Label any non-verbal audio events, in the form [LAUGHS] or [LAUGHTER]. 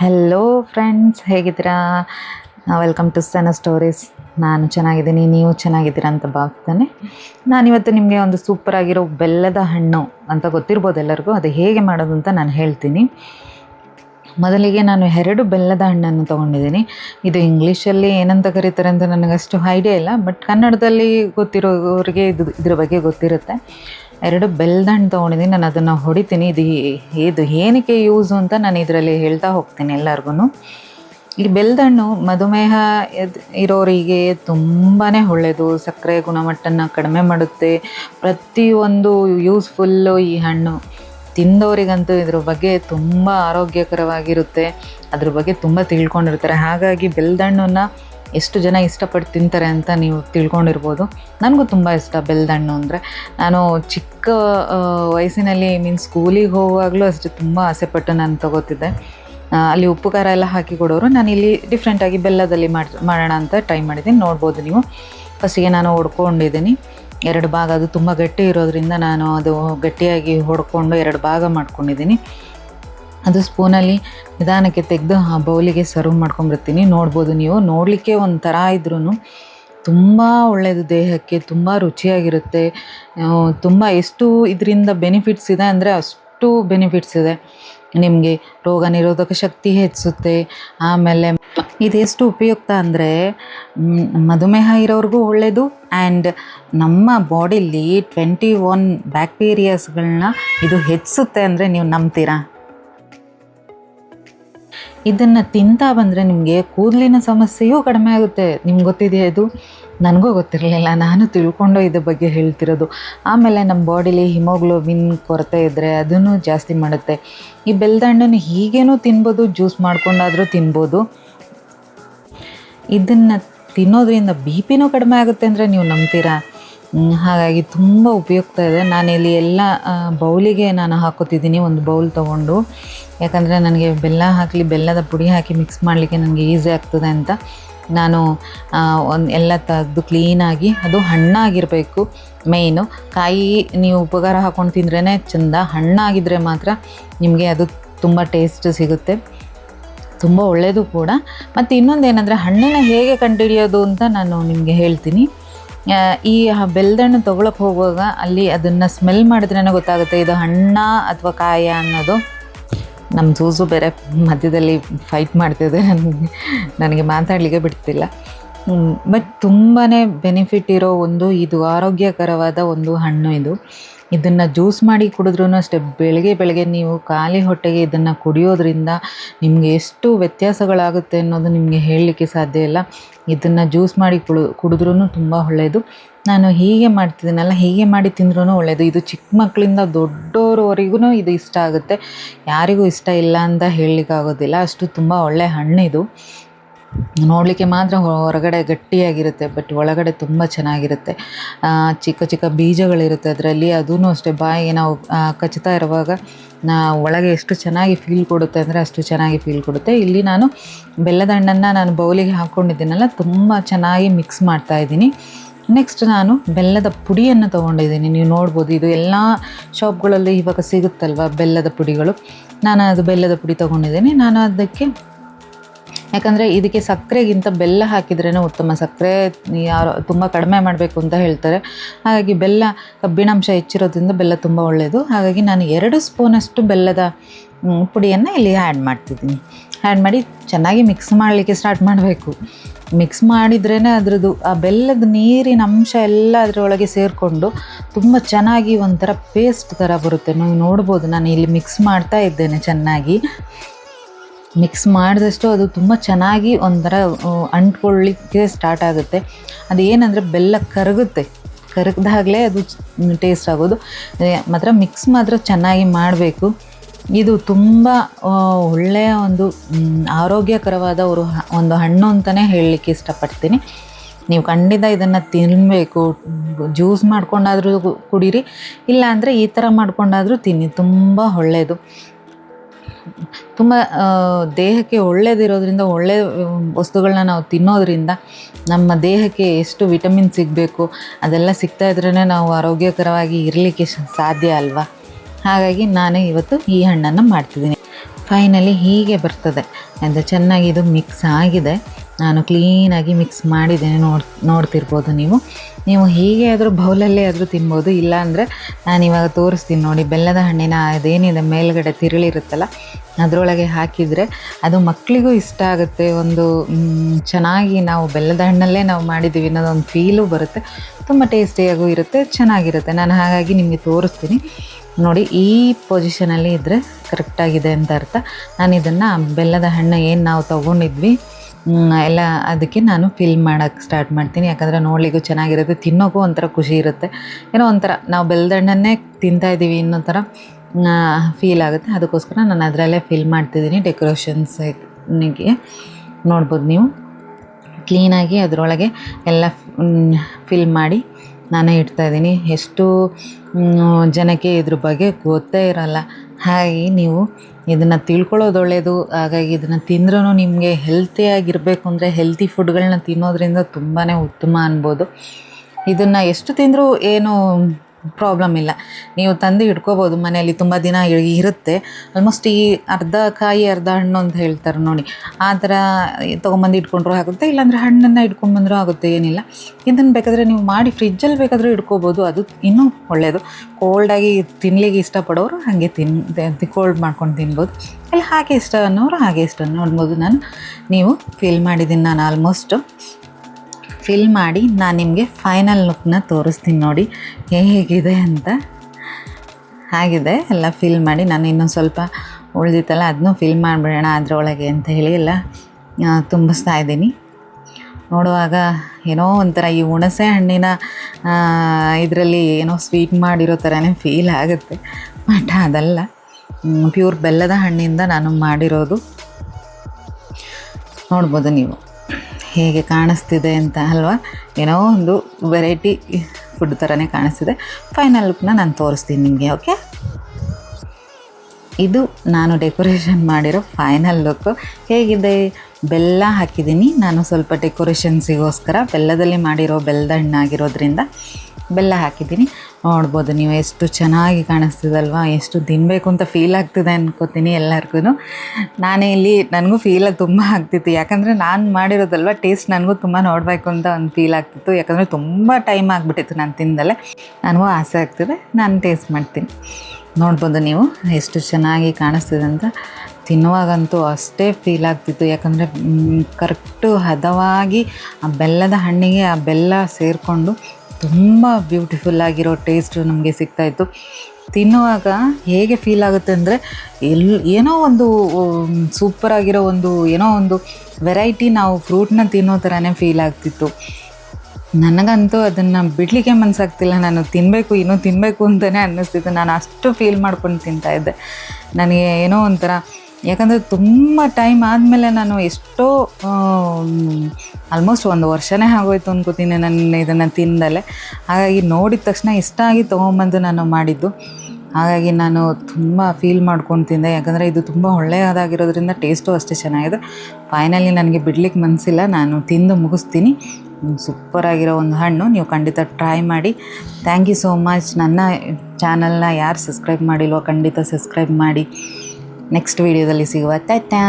Hello friends ಹೇಗಿದ್ದೀರಾ? Welcome to Sana stories ನಾನು ಚೆನ್ನಾಗಿದ್ದೀನಿ, ನೀವು ಚೆನ್ನಾಗಿದ್ದೀರಾ ಅಂತ ಭಾವಿಸ್ತಾನೆ. ನಾನಿವತ್ತು ನಿಮಗೆ ಒಂದು ಸೂಪರ್ ಆಗಿರೋ ಬೆಲ್ಲದ ಹಣ್ಣು ಅಂತ ಗೊತ್ತಿರ್ಬೋದು ಎಲ್ಲರಿಗೂ. ಅದು ಹೇಗೆ ಮಾಡೋದು ಅಂತ ನಾನು ಹೇಳ್ತೀನಿ. ಮೊದಲಿಗೆ ನಾನು ಎರಡು ಬೆಲ್ಲದ ಹಣ್ಣನ್ನು ತೊಗೊಂಡಿದ್ದೀನಿ. ಇದು ಇಂಗ್ಲೀಷಲ್ಲಿ ಏನಂತ ಕರೀತಾರೆ ಅಂತ ನನಗಷ್ಟು ಐಡಿಯಾ ಇಲ್ಲ ಬಟ್ ಕನ್ನಡದಲ್ಲಿ ಗೊತ್ತಿರೋರಿಗೆ ಇದು, ಇದ್ರ ಬಗ್ಗೆ ಗೊತ್ತಿರುತ್ತೆ. ಎರಡು ಬೆಲ್ದಣ್ಣು ತೊಗೊಂಡಿದ್ದೀನಿ ನಾನು ಅದನ್ನು ಹೊಡಿತೀನಿ. ಇದು ಇದು ಏನಕ್ಕೆ ಯೂಸು ಅಂತ ನಾನು ಇದರಲ್ಲಿ ಹೇಳ್ತಾ ಹೋಗ್ತೀನಿ ಎಲ್ಲರಿಗೂ ಈ ಬೆಲ್ದಣ್ಣು ಮಧುಮೇಹ ಇರೋರಿಗೆ ತುಂಬಾ ಒಳ್ಳೆಯದು ಸಕ್ಕರೆ ಗುಣಮಟ್ಟನ ಕಡಿಮೆ ಮಾಡುತ್ತೆ. ಪ್ರತಿಯೊಂದು ಯೂಸ್ಫುಲ್ಲು ಈ ಹಣ್ಣು ತಿಂದವರಿಗಂತೂ ಇದ್ರ ಬಗ್ಗೆ ತುಂಬ ಆರೋಗ್ಯಕರವಾಗಿರುತ್ತೆ. ಅದ್ರ ಬಗ್ಗೆ ತುಂಬ ತಿಳ್ಕೊಂಡಿರ್ತಾರೆ. ಹಾಗಾಗಿ ಬೆಲ್ಲದ ಹಣ್ಣನ್ನ ಎಷ್ಟು ಜನ ಇಷ್ಟಪಟ್ಟು ತಿಂತಾರೆ ಅಂತ ನೀವು ತಿಳ್ಕೊಂಡಿರ್ಬೋದು. ನನಗೂ ತುಂಬ ಇಷ್ಟ ಬೆಲ್ದಣ್ಣು ಅಂದರೆ. ನಾನು ಚಿಕ್ಕ ವಯಸ್ಸಿನಲ್ಲಿ ಮೀನ್ ಸ್ಕೂಲಿಗೆ ಹೋಗುವಾಗಲೂ ಅಷ್ಟು ತುಂಬ ಆಸೆಪಟ್ಟು ನಾನು ತಗೋತಿದ್ದೆ. ಅಲ್ಲಿ ಉಪ್ಪು, ಖಾರ ಎಲ್ಲ ಹಾಕಿ ಕೊಡೋರು. ನಾನು ಇಲ್ಲಿ ಡಿಫ್ರೆಂಟಾಗಿ ಬೆಲ್ಲದಲ್ಲಿ ಮಾಡಿ, ಮಾಡೋಣ ಅಂತ ಟ್ರೈ ಮಾಡಿದ್ದೀನಿ. ನೋಡ್ಬೋದು ನೀವು. ಫಸ್ಟಿಗೆ ನಾನು ಹೊಡ್ಕೊಂಡಿದ್ದೀನಿ. ಎರಡು ಭಾಗ ಅದು ತುಂಬ ಗಟ್ಟಿ ಇರೋದ್ರಿಂದ ನಾನು ಅದು ಗಟ್ಟಿಯಾಗಿ ಹೊಡ್ಕೊಂಡು ಎರಡು ಭಾಗ ಮಾಡ್ಕೊಂಡಿದ್ದೀನಿ. ಅದು ಸ್ಪೂನಲ್ಲಿ ನಿಧಾನಕ್ಕೆ ತೆಗೆದು ಆ ಬೌಲಿಗೆ ಸರ್ವ್ ಮಾಡ್ಕೊಂಬರ್ತೀನಿ ನೋಡ್ಬೋದು ನೀವು. ನೋಡಲಿಕ್ಕೆ ಒಂಥರ ಇದ್ರೂ ತುಂಬ ಒಳ್ಳೆಯದು ದೇಹಕ್ಕೆ, ತುಂಬ ರುಚಿಯಾಗಿರುತ್ತೆ. ತುಂಬ ಎಷ್ಟು ಇದರಿಂದ ಬೆನಿಫಿಟ್ಸ್ ಇದೆ ಅಂದರೆ ಅಷ್ಟು ಬೆನಿಫಿಟ್ಸ್ ಇದೆ. ನಿಮಗೆ ರೋಗ ನಿರೋಧಕ ಶಕ್ತಿ ಹೆಚ್ಚಿಸುತ್ತೆ ಆಮೇಲೆ ಇದೆಷ್ಟು ಉಪಯುಕ್ತ ಅಂದರೆ ಮಧುಮೇಹ ಇರೋರಿಗೂ ಒಳ್ಳೆಯದು ಆ್ಯಂಡ್ ನಮ್ಮ ಬಾಡಿಲಿ ಟ್ವೆಂಟಿ ಒನ್ ಬ್ಯಾಕ್ಟೀರಿಯಾಸ್ಗಳನ್ನ ಇದು ಹೆಚ್ಚಿಸುತ್ತೆ ಅಂದರೆ ನೀವು ನಂಬ್ತೀರಾ? ಇದನ್ನು ತಿಂತಾ ಬಂದರೆ ನಿಮಗೆ ಕೂದಲಿನ ಸಮಸ್ಯೆಯೂ ಕಡಿಮೆ ಆಗುತ್ತೆ. ನಿಮ್ಗೆ ಗೊತ್ತಿದೆಯಾ ಇದು? ನನಗೂ ಗೊತ್ತಿರಲಿಲ್ಲ. ನಾನು ತಿಳ್ಕೊಂಡು ಇದ್ರ ಬಗ್ಗೆ ಹೇಳ್ತಿರೋದು. ಆಮೇಲೆ ನಮ್ಮ ಬಾಡಿಲಿ ಹಿಮೋಗ್ಲೋಬಿನ್ ಕೊರತೆ ಇದ್ದರೆ ಅದನ್ನು ಜಾಸ್ತಿ ಮಾಡುತ್ತೆ. ಈ ಬೆಲ್ಲದ ಹಣ್ಣನ್ನು ಹೀಗೇನೂ ತಿನ್ಬೋದು, ಜ್ಯೂಸ್ ಮಾಡ್ಕೊಂಡಾದರೂ ತಿನ್ಬೋದು. ಇದನ್ನು ತಿನ್ನೋದ್ರಿಂದ ಬಿ ಪಿನೂ ಕಡಿಮೆ ಆಗುತ್ತೆ ಅಂದರೆ ನೀವು ನಂಬ್ತೀರಾ? ಹಾಗಾಗಿ ತುಂಬ ಉಪಯುಕ್ತ ಇದೆ. ನಾನಿಲ್ಲಿ ಎಲ್ಲ ಆ, ಬೌಲಿಗೆ ನಾನು ಹಾಕೋತಿದ್ದೀನಿ ಒಂದು ಬೌಲ್ ತೊಗೊಂಡು. ಯಾಕಂದರೆ ನನಗೆ ಬೆಲ್ಲ ಹಾಕಲಿ ಬೆಲ್ಲದ ಪುಡಿ ಹಾಕಿ ಮಿಕ್ಸ್ ಮಾಡಲಿಕ್ಕೆ ನನಗೆ ಈಸಿ ಆಗ್ತದೆ ಅಂತ ನಾನು ಒಂದು ಎಲ್ಲ ತೆಗೆದು ಕ್ಲೀನಾಗಿ ಅದು ಹಣ್ಣಾಗಿರಬೇಕು ಮೇಯ್ನು ಕಾಯಿ ನೀವು ಉಪಕಾರ ಹಾಕೊಂಡು ತಿಂದ್ರೇ ಚೆಂದ. ಹಣ್ಣಾಗಿದ್ದರೆ ಮಾತ್ರ ನಿಮಗೆ ಅದು ತುಂಬ ಟೇಸ್ಟ್ ಸಿಗುತ್ತೆ. ತುಂಬ ಒಳ್ಳೆಯದು ಕೂಡ. ಮತ್ತು ಇನ್ನೊಂದು ಏನಂದರೆ ಹಣ್ಣನ್ನು ಹೇಗೆ ಕಂಡುಹಿಡಿಯೋದು ಅಂತ ನಾನು ನಿಮಗೆ ಹೇಳ್ತೀನಿ. ಈ ಬೆಲ್ದಣ್ಣು ತೊಗೊಳಕ್ಕೆ ಹೋಗುವಾಗ ಅಲ್ಲಿ ಅದನ್ನು ಸ್ಮೆಲ್ ಮಾಡಿದ್ರೇ ಗೊತ್ತಾಗುತ್ತೆ, ಇದು ಹಣ್ಣ ಅಥವಾ ಕಾಯ ಅನ್ನೋದು. ನಮ್ಮ ಜೂಸು ಬೇರೆ ಮಧ್ಯದಲ್ಲಿ ಫೈಟ್ ಮಾಡ್ತಿದೆ. [LAUGHS] ನನಗೆ ನನಗೆ ಮಾತಾಡಲಿಕ್ಕೆ ಬಿಡ್ತಿಲ್ಲ. ಬಟ್ ತುಂಬಾ ಬೆನಿಫಿಟ್ ಇರೋ ಒಂದು, ಇದು ಆರೋಗ್ಯಕರವಾದ ಒಂದು ಹಣ್ಣು ಇದು. ಇದನ್ನು ಜ್ಯೂಸ್ ಮಾಡಿ ಕುಡಿದ್ರೂ ಅಷ್ಟೇ, ಬೆಳಗ್ಗೆ ಬೆಳಗ್ಗೆ ನೀವು ಖಾಲಿ ಹೊಟ್ಟೆಗೆ ಇದನ್ನು ಕುಡಿಯೋದ್ರಿಂದ ನಿಮಗೆ ಎಷ್ಟು ವ್ಯತ್ಯಾಸಗಳಾಗುತ್ತೆ ಅನ್ನೋದು ನಿಮಗೆ ಹೇಳಲಿಕ್ಕೆ ಸಾಧ್ಯ ಇಲ್ಲ. ಇದನ್ನು ಜ್ಯೂಸ್ ಮಾಡಿ ಕುಡು ಕುಡಿದ್ರೂ ತುಂಬ ಒಳ್ಳೆಯದು ನಾನು ಹೀಗೆ ಮಾಡ್ತಿದ್ದೀನಲ್ಲ, ಹೀಗೆ ಮಾಡಿ ತಿಂದ್ರೂ ಒಳ್ಳೆಯದು ಇದು ಚಿಕ್ಕ ಮಕ್ಕಳಿಂದ ದೊಡ್ಡೋರವರೆಗೂ ಇದು ಇಷ್ಟ ಆಗುತ್ತೆ. ಯಾರಿಗೂ ಇಷ್ಟ ಇಲ್ಲ ಅಂತ ಹೇಳಲಿಕ್ಕಾಗೋದಿಲ್ಲ. ಅಷ್ಟು ತುಂಬ ಒಳ್ಳೆಯ ಹಣ್ಣಿದು ನೋಡಲಿಕ್ಕೆ ಮಾತ್ರ ಹೊರಗಡೆ ಗಟ್ಟಿಯಾಗಿರುತ್ತೆ ಬಟ್ ಒಳಗಡೆ ತುಂಬ ಚೆನ್ನಾಗಿರುತ್ತೆ. ಚಿಕ್ಕ ಚಿಕ್ಕ ಬೀಜಗಳಿರುತ್ತೆ ಅದರಲ್ಲಿ. ಅದೂ ಅಷ್ಟೇ, ಬಾಯಿಗೆ ನಾವು ಕಚ್ತಾ ಇರುವಾಗ ಒಳಗೆ ಎಷ್ಟು ಚೆನ್ನಾಗಿ ಫೀಲ್ ಕೊಡುತ್ತೆ ಅಂದರೆ ಅಷ್ಟು ಚೆನ್ನಾಗಿ ಫೀಲ್ ಕೊಡುತ್ತೆ. ಇಲ್ಲಿ ನಾನು ಬೆಲ್ಲದ ಹಣ್ಣನ್ನು ನಾನು ಬೌಲಿಗೆ ಹಾಕ್ಕೊಂಡಿದ್ದೀನಲ್ಲ ತುಂಬ ಚೆನ್ನಾಗಿ ಮಿಕ್ಸ್ ಮಾಡ್ತಾ ಇದ್ದೀನಿ. ನೆಕ್ಸ್ಟ್ ನಾನು ಬೆಲ್ಲದ ಪುಡಿಯನ್ನು ತೊಗೊಂಡಿದ್ದೀನಿ. ನೀವು ನೋಡ್ಬೋದು, ಇದು ಎಲ್ಲ ಶಾಪ್ಗಳಲ್ಲಿ ಇವಾಗ ಸಿಗುತ್ತಲ್ವ ಬೆಲ್ಲದ ಪುಡಿಗಳು. ನಾನು ಅದು ಬೆಲ್ಲದ ಪುಡಿ ತೊಗೊಂಡಿದ್ದೀನಿ. ನಾನು ಅದಕ್ಕೆ ಯಾಕಂದರೆ ಇದಕ್ಕೆ ಸಕ್ಕರೆಗಿಂತ ಬೆಲ್ಲ ಹಾಕಿದ್ರೇ ಉತ್ತಮ. ಸಕ್ಕರೆ ಯಾರು ತುಂಬ ಕಡಿಮೆ ಮಾಡಬೇಕು ಅಂತ ಹೇಳ್ತಾರೆ. ಹಾಗಾಗಿ ಬೆಲ್ಲ ಕಬ್ಬಿಣಾಂಶ ಹೆಚ್ಚಿರೋದ್ರಿಂದ ಬೆಲ್ಲ ತುಂಬ ಒಳ್ಳೆಯದು ಹಾಗಾಗಿ ನಾನು ಎರಡು ಸ್ಪೂನಷ್ಟು ಬೆಲ್ಲದ ಪುಡಿಯನ್ನು ಇಲ್ಲಿ ಆ್ಯಡ್ ಮಾಡ್ತಿದ್ದೀನಿ. ಆ್ಯಡ್ ಮಾಡಿ ಚೆನ್ನಾಗಿ ಮಿಕ್ಸ್ ಮಾಡಲಿಕ್ಕೆ ಸ್ಟಾರ್ಟ್ ಮಾಡಬೇಕು. ಮಿಕ್ಸ್ ಮಾಡಿದ್ರೇ ಅದರದ್ದು ಆ ಬೆಲ್ಲದ ನೀರಿನ ಅಂಶ ಎಲ್ಲ ಅದರೊಳಗೆ ಸೇರಿಕೊಂಡು ತುಂಬ ಚೆನ್ನಾಗಿ ಒಂಥರ ಪೇಸ್ಟ್ ಥರ ಬರುತ್ತೆ. ನೀವು ನೋಡ್ಬೋದು, ನಾನು ಇಲ್ಲಿ ಮಿಕ್ಸ್ ಮಾಡ್ತಾ ಇದ್ದೇನೆ ಚೆನ್ನಾಗಿ. ಮಿಕ್ಸ್ ಮಾಡಿದಷ್ಟು ಅದು ತುಂಬ ಚೆನ್ನಾಗಿ ಒಂಥರ ಅಂಟ್ಕೊಳ್ಳಿಕ್ಕೆ ಸ್ಟಾರ್ಟ್ ಆಗುತ್ತೆ. ಅದು ಏನಂದರೆ ಬೆಲ್ಲ ಕರಗುತ್ತೆ. ಕರಗ್ದಾಗಲೇ ಅದು ಟೇಸ್ಟ್ ಆಗೋದು. ಮಾತ್ರ ಮಿಕ್ಸ್ ಮಾತ್ರ ಚೆನ್ನಾಗಿ ಮಾಡಬೇಕು. ಇದು ತುಂಬ ಒಳ್ಳೆಯ ಒಂದು ಆರೋಗ್ಯಕರವಾದ ಅವರು ಒಂದು ಹಣ್ಣು ಅಂತಲೇ ಹೇಳಲಿಕ್ಕೆ ಇಷ್ಟಪಡ್ತೀನಿ. ನೀವು ಖಂಡಿತ ಇದನ್ನು ತಿನ್ನಬೇಕು ಜ್ಯೂಸ್ ಮಾಡ್ಕೊಂಡಾದರೂ ಕುಡೀರಿ. ಇಲ್ಲಾಂದರೆ ಈ ಥರ ಮಾಡ್ಕೊಂಡಾದರೂ ತಿನ್ನಿ. ತುಂಬ ಒಳ್ಳೆಯದು ತುಂಬ ದೇಹಕ್ಕೆ ಒಳ್ಳೆಯದಿರೋದ್ರಿಂದ ಒಳ್ಳೆಯ ವಸ್ತುಗಳನ್ನ ನಾವು ತಿನ್ನೋದ್ರಿಂದ ನಮ್ಮ ದೇಹಕ್ಕೆ ಎಷ್ಟು ವಿಟಮಿನ್ ಸಿಗಬೇಕು, ಅದೆಲ್ಲ ಸಿಗ್ತಾ ಇದ್ರೇ ನಾವು ಆರೋಗ್ಯಕರವಾಗಿ ಇರಲಿಕ್ಕೆ ಸಾಧ್ಯ ಅಲ್ವಾ? ಹಾಗಾಗಿ ನಾನು ಇವತ್ತು ಈ ಹಣ್ಣನ್ನು ಮಾಡ್ತಿದ್ದೀನಿ. ಫೈನಲಿ ಹೀಗೆ ಬರ್ತದೆ. ಅಂತ ಚೆನ್ನಾಗಿ ಇದು ಮಿಕ್ಸ್ ಆಗಿದೆ. ನಾನು ಕ್ಲೀನಾಗಿ ಮಿಕ್ಸ್ ಮಾಡಿದ್ದೇನೆ, ನೋಡ್, ನೋಡ್ತಿರ್ಬೋದು ನೀವು. ನೀವು ಹೀಗೆ ಆದರೂ ಬೌಲಲ್ಲೇ ಆದರೂ ತಿನ್ಬೋದು. ಇಲ್ಲಾಂದರೆ ನಾನು ಇವಾಗ ತೋರಿಸ್ತೀನಿ ನೋಡಿ, ಬೆಲ್ಲದ ಹಣ್ಣಿನ ಅದೇನಿದೆ ಮೇಲ್ಗಡೆ ತಿರುಳಿರುತ್ತಲ್ಲ, ಅದರೊಳಗೆ ಹಾಕಿದರೆ ಅದು ಮಕ್ಕಳಿಗೂ ಇಷ್ಟ ಆಗುತ್ತೆ. ಒಂದು ಚೆನ್ನಾಗಿ ನಾವು ಬೆಲ್ಲದ ಹಣ್ಣಲ್ಲೇ ನಾವು ಮಾಡಿದ್ದೀವಿ ಅನ್ನೋದೊಂದು ಫೀಲು ಬರುತ್ತೆ. ತುಂಬ ಟೇಸ್ಟಿಯಾಗೂ ಇರುತ್ತೆ, ಚೆನ್ನಾಗಿರುತ್ತೆ. ನಾನು ಹಾಗಾಗಿ ನಿಮಗೆ ತೋರಿಸ್ತೀನಿ. ನೋಡಿ, ಈ ಪೊಸಿಷನಲ್ಲಿ ಇದ್ದರೆ ಕರೆಕ್ಟಾಗಿದೆ ಅಂತ ಅರ್ಥ. ನಾನು ಇದನ್ನು ಬೆಲ್ಲದ ಹಣ್ಣು ಏನು ನಾವು ತೊಗೊಂಡಿದ್ವಿ ಎಲ್ಲ ಅದಕ್ಕೆ ನಾನು ಫಿಲ್ ಮಾಡೋಕ್ಕೆ ಸ್ಟಾರ್ಟ್ ಮಾಡ್ತೀನಿ. ಯಾಕಂದರೆ ನೋಡ್ಲಿಕ್ಕೂ ಚೆನ್ನಾಗಿರುತ್ತೆ, ತಿನ್ನೋಕ್ಕೂ ಒಂಥರ ಖುಷಿ ಇರುತ್ತೆ. ಏನೋ ಒಂಥರ ನಾವು ಬೆಲ್ದಣ್ಣನ್ನೇ ತಿಂತಾಯಿದ್ದೀವಿ ಅನ್ನೋ ಥರ ಫೀಲ್ ಆಗುತ್ತೆ. ಅದಕ್ಕೋಸ್ಕರ ನಾನು ಅದರಲ್ಲೇ ಫಿಲ್ ಮಾಡ್ತಿದ್ದೀನಿ ಡೆಕೋರೇಷನ್ಸ್ಗೆ ನೋಡ್ಬೋದು ನೀವು. ಕ್ಲೀನಾಗಿ ಅದರೊಳಗೆ ಎಲ್ಲ ಫಿಲ್ ಮಾಡಿ ನಾನೇ ಇಡ್ತಾ ಇದ್ದೀನಿ. ಎಷ್ಟು ಜನಕ್ಕೆ ಇದ್ರ ಬಗ್ಗೆ ಗೊತ್ತೇ ಇರಲ್ಲ. ಹಾಗಾಗಿ ನೀವು ಇದನ್ನು ತಿಳ್ಕೊಳ್ಳೋದು ಒಳ್ಳೆಯದು ಹಾಗಾಗಿ ಇದನ್ನು ತಿಂದ್ರೂ ನಿಮಗೆ ಹೆಲ್ತಿಯಾಗಿರಬೇಕು ಅಂದರೆ ಹೆಲ್ತಿ ಫುಡ್ಗಳನ್ನ ತಿನ್ನೋದ್ರಿಂದ ತುಂಬಾ ಉತ್ತಮ ಅನ್ಬೋದು. ಇದನ್ನು ಎಷ್ಟು ತಿಂದರೂ ಏನು ಪ್ರಾಬ್ಲಮ್ ಇಲ್ಲ. ನೀವು ತಂದು ಇಟ್ಕೋಬೋದು, ಮನೆಯಲ್ಲಿ ತುಂಬ ದಿನ ಇರುತ್ತೆ. ಆಲ್ಮೋಸ್ಟ್ ಈ ಅರ್ಧ ಕಾಯಿ, ಅರ್ಧ ಹಣ್ಣು ಅಂತ ಹೇಳ್ತಾರೆ ನೋಡಿ. ಆ ಥರ ತೊಗೊಂಬಂದು ಇಟ್ಕೊಂಡ್ರೂ ಆಗುತ್ತೆ, ಇಲ್ಲಾಂದರೆ ಹಣ್ಣನ್ನು ಇಟ್ಕೊಂಡ್ಬಂದರೂ ಆಗುತ್ತೆ, ಏನಿಲ್ಲ. ಇದನ್ನು ಬೇಕಾದರೆ ನೀವು ಮಾಡಿ ಫ್ರಿಜ್ಜಲ್ಲಿ ಬೇಕಾದರೂ ಇಟ್ಕೋಬೋದು, ಅದು ಇನ್ನೂ ಒಳ್ಳೆಯದು ಕೋಲ್ಡಾಗಿ ತಿನ್ನಲಿಕ್ಕೆ ಇಷ್ಟಪಡೋರು ಹಾಗೆ ತಿನ್ ಕೋಲ್ಡ್ ಮಾಡ್ಕೊಂಡು ತಿನ್ಬೋದು. ಇಲ್ಲ, ಹಾಗೆ ಇಷ್ಟ ಅನ್ನೋರು ಹಾಗೆ ಇಷ್ಟ ನೋಡ್ಬೋದು ನಾನು, ನೀವು ಫೀಲ್ ಮಾಡಿದ್ದೀನಿ ನಾನು ಆಲ್ಮೋಸ್ಟು ಫಿಲ್ ಮಾಡಿ ನಾನು ನಿಮಗೆ ಫೈನಲ್ ಲುಕ್ನ ತೋರಿಸ್ತೀನಿ ನೋಡಿ. ಹೇಗಿದೆ ಅಂತ. ಆಗಿದೆ ಎಲ್ಲ ಫಿಲ್ ಮಾಡಿ. ನಾನು ಇನ್ನೊಂದು ಸ್ವಲ್ಪ ಉಳಿದಿತ್ತಲ್ಲ ಅದನ್ನೂ ಫಿಲ್ ಮಾಡಿಬಿಡೋಣ ಅದರೊಳಗೆ ಅಂತ ಹೇಳಿ ಎಲ್ಲ ತುಂಬಿಸ್ತಾ ಇದ್ದೀನಿ. ನೋಡುವಾಗ ಏನೋ ಒಂಥರ ಈ ಹುಣಸೆ ಹಣ್ಣಿನ ಇದರಲ್ಲಿ ಏನೋ ಸ್ವೀಟ್ ಮಾಡಿರೋ ಥರನೇ ಫೀಲ್ ಆಗುತ್ತೆ. ಬಟ್ ಅದಲ್ಲ ಪ್ಯೂರ್ ಬೆಲ್ಲದ ಹಣ್ಣಿಂದ ನಾನು ಮಾಡಿರೋದು. ನೋಡ್ಬೋದು ನೀವು. ಹೇಗೆ ಕಾಣಿಸ್ತಿದೆ ಅಂತ ಅಲ್ವಾ? ಏನೋ ಒಂದು ವೆರೈಟಿ ಫುಡ್ ಥರನೇ ಕಾಣಿಸ್ತಿದೆ. ಫೈನಲ್ ಲುಕ್ನ ನಾನು ತೋರಿಸ್ತೀನಿ ನಿಮಗೆ ಓಕೆ ಇದು ನಾನು ಡೆಕೋರೇಷನ್ ಮಾಡಿರೋ ಫೈನಲ್ ಲುಕ್ ಹೇಗಿದೆ? ಬೆಲ್ಲ ಹಾಕಿದ್ದೀನಿ. ನಾನು ಸ್ವಲ್ಪ ಡೆಕೋರೇಷನ್ಸಿಗೋಸ್ಕರ ಬೆಲ್ಲದಲ್ಲಿ ಮಾಡಿರೋ ಬೆಲ್ಲದ ಹಣ್ಣಾಗಿರೋದ್ರಿಂದ ಬೆಲ್ಲ ಹಾಕಿದ್ದೀನಿ. ನೋಡ್ಬೋದು ನೀವು ಎಷ್ಟು ಚೆನ್ನಾಗಿ ಕಾಣಿಸ್ತಿದಲ್ವಾ, ಎಷ್ಟು ತಿನ್ನಬೇಕು ಅಂತ ಫೀಲ್ ಆಗ್ತಿದೆ ಅನ್ಕೋತೀನಿ ಎಲ್ಲರಿಗೂ ನಾನೇ ಇಲ್ಲಿ ನನಗೂ ಫೀಲ್ ತುಂಬ ಆಗ್ತಿತ್ತು. ಯಾಕಂದರೆ ನಾನು ಮಾಡಿರೋದಲ್ವ ಟೇಸ್ಟ್ ನನಗೂ ತುಂಬ ನೋಡಬೇಕು ಅಂತ ಒಂದು ಫೀಲ್ ಆಗ್ತಿತ್ತು. ಯಾಕಂದರೆ ತುಂಬ ಟೈಮ್ ಆಗಿಬಿಟ್ಟಿತ್ತು ನಾನು ತಿಂದಲ್ಲೇ. ನನಗೂ ಆಸೆ ಆಗ್ತಿದೆ, ನಾನು ಟೇಸ್ಟ್ ಮಾಡ್ತೀನಿ. ನೋಡ್ಬೋದು ನೀವು ಎಷ್ಟು ಚೆನ್ನಾಗಿ ಕಾಣಿಸ್ತಿದೆ ಅಂತ. ತಿನ್ನುವಾಗಂತೂ ಅಷ್ಟೇ ಫೀಲ್ ಆಗ್ತಿತ್ತು. ಯಾಕಂದರೆ ಕರೆಕ್ಟು ಹದವಾಗಿ ಆ ಬೆಲ್ಲದ ಹಣ್ಣಿಗೆ ಆ ಬೆಲ್ಲ ಸೇರಿಕೊಂಡು ತುಂಬ ಬ್ಯೂಟಿಫುಲ್ ಆಗಿರೋ ಟೇಸ್ಟು ನಮಗೆ ಸಿಗ್ತಾಯಿತ್ತು ತಿನ್ನುವಾಗ ಹೇಗೆ ಫೀಲ್ ಆಗುತ್ತೆ ಅಂದರೆ ಎಲ್, ಏನೋ ಒಂದು ಸೂಪರ್ ಆಗಿರೋ ಒಂದು, ಏನೋ ಒಂದು ವೆರೈಟಿ ನಾವು ಫ್ರೂಟ್ನ ತಿನ್ನೋ ಥರನೇ ಫೀಲ್ ಆಗ್ತಿತ್ತು. ನನಗಂತೂ ಅದನ್ನು ಬಿಡಲಿಕ್ಕೆ ಮನಸ್ಸಾಗ್ತಿಲ್ಲ ನಾನು ತಿನ್ನಬೇಕು ಇನ್ನೂ ತಿನ್ನಬೇಕು ಅಂತಲೇ ಅನ್ನಿಸ್ತಿತ್ತು. ನಾನು ಅಷ್ಟು ಫೀಲ್ ಮಾಡ್ಕೊಂಡು ತಿಂತಾಯಿದ್ದೆ ನನಗೆ ಏನೋ ಒಂಥರ ಯಾಕಂದರೆ ತುಂಬ ಟೈಮ್ ಆದಮೇಲೆ ನಾನು ಎಷ್ಟೋ ಆಲ್ಮೋಸ್ಟ್ ಒಂದು ವರ್ಷನೇ ಆಗೋಯ್ತು ಅನ್ಕೋತೀನಿ ನಾನು ಇದನ್ನು ತಿಂದಲೆ ಹಾಗಾಗಿ ನೋಡಿದ ತಕ್ಷಣ ಇಷ್ಟ ಆಗಿ ತೊಗೊಂಬಂದು ನಾನು ಮಾಡಿದ್ದು. ಹಾಗಾಗಿ ನಾನು ತುಂಬ ಫೀಲ್ ಮಾಡ್ಕೊಂಡು ತಿಂದೆ. ಯಾಕಂದರೆ ಇದು ತುಂಬ ಒಳ್ಳೆಯದಾಗಿರೋದ್ರಿಂದ ಟೇಸ್ಟು ಅಷ್ಟೇ ಚೆನ್ನಾಗಿದೆ. ಫೈನಲಿ ನನಗೆ ಬಿಡ್ಲಿಕ್ಕೆ ಮನಸ್ಸಿಲ್ಲ ನಾನು ತಿಂದು ಮುಗಿಸ್ತೀನಿ. ಸೂಪರಾಗಿರೋ ಒಂದು ಹಣ್ಣು. ನೀವು ಖಂಡಿತ ಟ್ರೈ ಮಾಡಿ. ಥ್ಯಾಂಕ್ ಯು ಸೋ ಮಚ್ ನನ್ನ ಚಾನಲ್ನ ಯಾರು ಸಬ್ಸ್ಕ್ರೈಬ್ ಮಾಡಿಲ್ವೋ ಖಂಡಿತ ಸಬ್ಸ್ಕ್ರೈಬ್ ಮಾಡಿ. ನೆಕ್ಸ್ಟ್ ವೀಡಿಯೋದಲ್ಲಿ ಸಿಗುವ ಟಾಟಾ